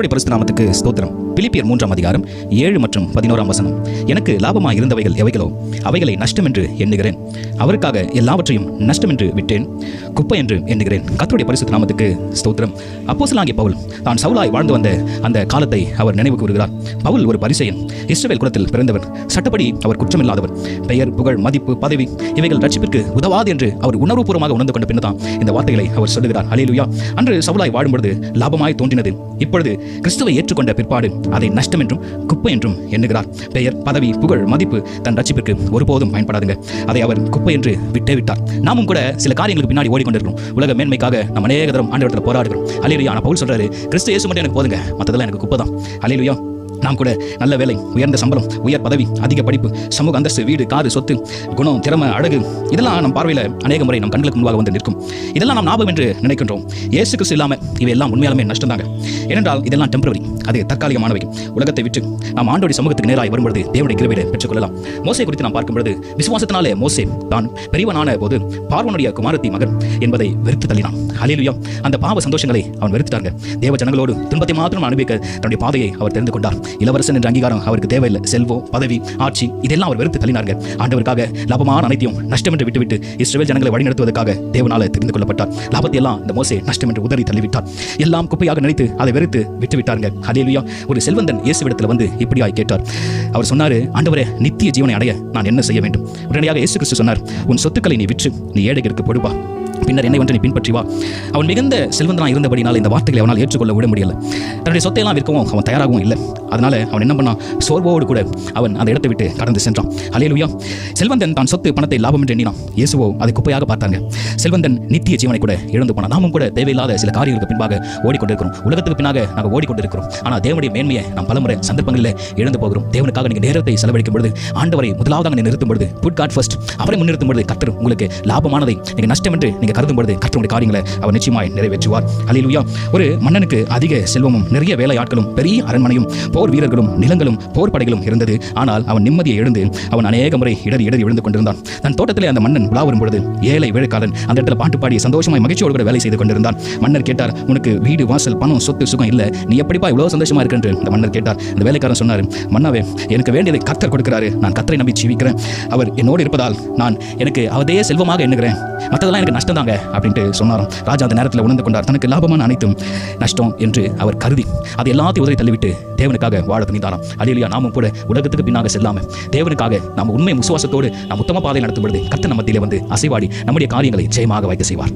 கர்த்தருடைய பரிசு நாமத்துக்கு ஸ்தோத்திரம். பிலிப்பியர் மூன்றாம் அதிகாரம் ஏழு மற்றும் பதினோராம் வசனம். எனக்கு லாபமாக இருந்தவைகள் எவைகளோ அவைகளை நஷ்டம் என்று எண்ணுகிறேன். அவருக்காக எல்லாவற்றையும் நஷ்டம் என்று விட்டேன். குப்பை என்று எண்ணுகிறேன். கர்த்தருடைய பரிசு நாமத்துக்கு ஸ்தோத்திரம். அப்போஸ்தலனாகிய பவுல் தான் சவுலாய் வாழ்ந்து வந்த அந்த காலத்தை அவர் நினைவு கூறுகிறார். பவுல் ஒரு பரிசெயன். இஸ்ரவேல் குலத்தில் பிறந்தவர் சட்டப்படி அவர் குற்றமில்லாதவர் பெயர் புகழ் மதிப்பு பதவி இவைகள் ரட்சிப்பிற்கு உதவாது என்று அவர் உணர்வுபூர்வமாக உணர்ந்து கொண்ட பின்னதான் இந்த வார்த்தைகளை அவர் சொல்லுகிறார். ஹalleluya. அன்று சவுலாய் வாழும்பொழுது லாபமாய் தோன்றினது. இப்பொழுது கிறிஸ்துவை ஏற்றுக்கொண்ட பிற்பாடு அதை நஷ்டம் என்றும் குப்பை என்றும் எண்ணுகிறார். பெயர் பதவி புகழ் மதிப்பு தன் ரட்சிப்பிற்கு ஒருபோதும் பயன்படாதுங்க. அதை அவர் குப்பை என்று விட்டே விட்டார். நாமும் கூட சில காரியங்களுக்கு பின்னாடி ஓடிக்கொண்டிருக்கிறோம். உலக மேன்மைக்காக நம்ம அநேக தரம் ஆண்டவரத்தில் போராடுகிறோம். அலையிலையா நான் பவுல் சொல்றாரு கிறிஸ்து இயேசு மட்டும் எனக்கு போதுங்க. மற்றதெல்லாம் எனக்கு குப்பை தான் அலையிலையா நாம் கூட நல்ல வேலை உயர்ந்த சம்பளம் உயர் பதவி அதிக படிப்பு சமூக அந்தஸ்து வீடு காரு சொத்து குணம் திறமை அழகு இதெல்லாம் நம் பார்வையில் அநேக முறை நம் கண்களுக்கு முன்பாக வந்து நிற்கும். இதெல்லாம் நாம் ஞாபகம் என்று நினைக்கின்றோம். இயேசு கிறிஸ்து இல்லாமல் இவையெல்லாம் உண்மையாலுமே நஷ்டம் தாங்க ஏனென்றால் இதெல்லாம் டெம்பரரி அது தற்காலிகமானவை. உலகத்தை விட்டு நாம் ஆண்டோடி சமூகத்துக்கு நேராக வரும்பொழுது தேவனுடைய கிருபையை பெற்றுக்கொள்ளலாம். மோசை குறித்து நாம் பார்க்கும் பொழுது விசுவாசத்தினாலே மோசே தான் பெரியவனான போது பார்வனுடைய குமாரத்தி மகன் என்பதை வெறுத்து தள்ளினான். அலிலுயா அந்த பாவ சந்தோஷங்களை அவன் வெறுத்துட்டாங்க தேவ ஜனங்களோடு துன்பத்தை மாத்திரம் அனுபவிக்க தன்னுடைய பாதையை அவர் தெரிந்து கொண்டார். இளவரசன் என்ற அங்கீகாரம் அவருக்கு தேவையில்லை. செல்வம் பதவி ஆட்சி இதெல்லாம் அவர் வெறுத்து தள்ளினார்கள். ஆண்டவருக்காக லாபமான அனைத்தையும் நஷ்டம் என்று விட்டுவிட்டு இஸ்ரேல் ஜனங்களை வழிநடத்துவதற்காக தேவனால தெரிந்து கொள்ளப்பட்டார். லாபத்தை எல்லாம் இந்த மோசே நஷ்டம் என்று உதறி தள்ளிவிட்டார். எல்லாம் குப்பையாக நினைத்து அதை வெறுத்து விட்டுவிட்டாருங்க அதேலியா ஒரு செல்வந்தன் இயேசுவிடத்தில் வந்து இப்படியாய் கேட்டார். அவர் சொன்னாரு ஆண்டவரே நித்திய ஜீவனை அடைய நான் என்ன செய்ய வேண்டும்? உடனடியாக இயேசு கிறிஸ்து சொன்னார் உன் சொத்துக்களை நீ விற்று நீ ஏழைகளுக்கு பொடுப்பா பின்னர் என்னை வந்து நீ பின்பற்றி வா. அவன் மிகுந்த செல்வந்தனாக இருந்தபடினால் இந்த வார்த்தைகளை அவனால் ஏற்றுக்கொள்ள விட முடியல. தன்னுடைய சொத்தையெல்லாம் விற்கவும் அவன் தயாராகவும் இல்லை. அதனால் அவன் என்ன பண்ணான்? சோர்வோடு கூட அவன் அந்த இடத்தை விட்டு கடந்து சென்றான். அலையலுயா செல்வந்தன் தான் சொத்து பணத்தை லாபம் என்று எண்ணினான். இயேசுவோ அதை குப்பையாக பார்த்தாங்க. செல்வந்தன் நித்திய ஜீவனை கூட இழந்து போனான். நாமும் கூட தேவையில்லாத சில காரியங்களுக்கு பின்பாக ஓடிக்கொண்டிருக்கிறோம். உலகத்துக்கு பின்னாக நாங்கள் ஓடிக்கொண்டிருக்கிறோம். ஆனால் தேவனுடைய மேன்மையை நாம் பலமுறை சந்தர்ப்பங்களில் இழந்து போகிறோம். தேவனுக்காக நீங்கள் நேரத்தை செலவழிக்கும் பொழுது ஆண்டவரை முதலாவதாக நீங்கள் நிறுத்தும் பொழுது புட் காட் ஃபர்ஸ்ட் அவரை முன்னிறுத்தும் பொழுது கத்தர் உங்களுக்கு லாபமானதை நீங்கள் நஷ்டம் என்று நீங்கள் கருதும் பொழுது கற்றுடைய காரியங்களை அவர் நிச்சயமாய் நிறைவேற்றுவார். அலிலுயா ஒரு மன்னனுக்கு அதிக செல்வமும் நிறைய வேலையாட்களும் பெரிய அரண்மனையும் போர் வீரர்களும் நிலங்களும் போர் படைகளும் இருந்தது. ஆனால் அவன் நிம்மதியை எழுந்து அவன் அநேக முறை இடறி இடறி எழுந்து கொண்டிருந்தான். தன் தோட்டத்திலே அந்த மன்னன் உலா வரும் பொழுது ஏழை வேலைக்காரன் அந்த இடத்துல பாட்டு பாடி சந்தோஷமாய் மகிழ்ச்சியோடு கூட வேலை செய்து கொண்டிருந்தான். மன்னர் கேட்டார் உனக்கு வீடு வாசல் பணம் சொத்து சுகம் இல்லை. நீ எப்படிப்பா இவ்வளவு சந்தோஷமா இருக்கு? என்று அந்த மன்னர் கேட்டார். அந்த வேலைக்காரன் சொன்னார் மன்னாவே எனக்கு வேண்டியதை கத்தர் கொடுக்கிறாரு. நான் கத்தரை நம்பி ஜீவிக்கிறேன். அவர் என்னோடு இருப்பதால் நான் எனக்கு அவதே செல்வமாக எண்ணுகிறேன். மற்றதெல்லாம் எனக்கு நஷ்டம் தாங்க அப்படின்ட்டு சொன்னாராம். ராஜா அந்த நேரத்தில் உணர்ந்து கொண்டார். தனக்கு லாபமான அனைத்தும் நஷ்டம் என்று அவர் கருதி அது எல்லாத்தையும் உதவி தள்ளிவிட்டு தேவனுக்காக வாழ துணிந்தாராம். அலிலியா நாமும் கூட உலகத்துக்கு பின்னாக செல்லாம தேவனுக்காக நாம் உண்மை விசுவாசத்தோடு நாம் உத்தம பாதை நடத்தும் பொழுது கத்த நம்ம வந்து அசைவாடி நம்முடைய காரியங்களை ஜெயமாக வைக்க செய்வார்.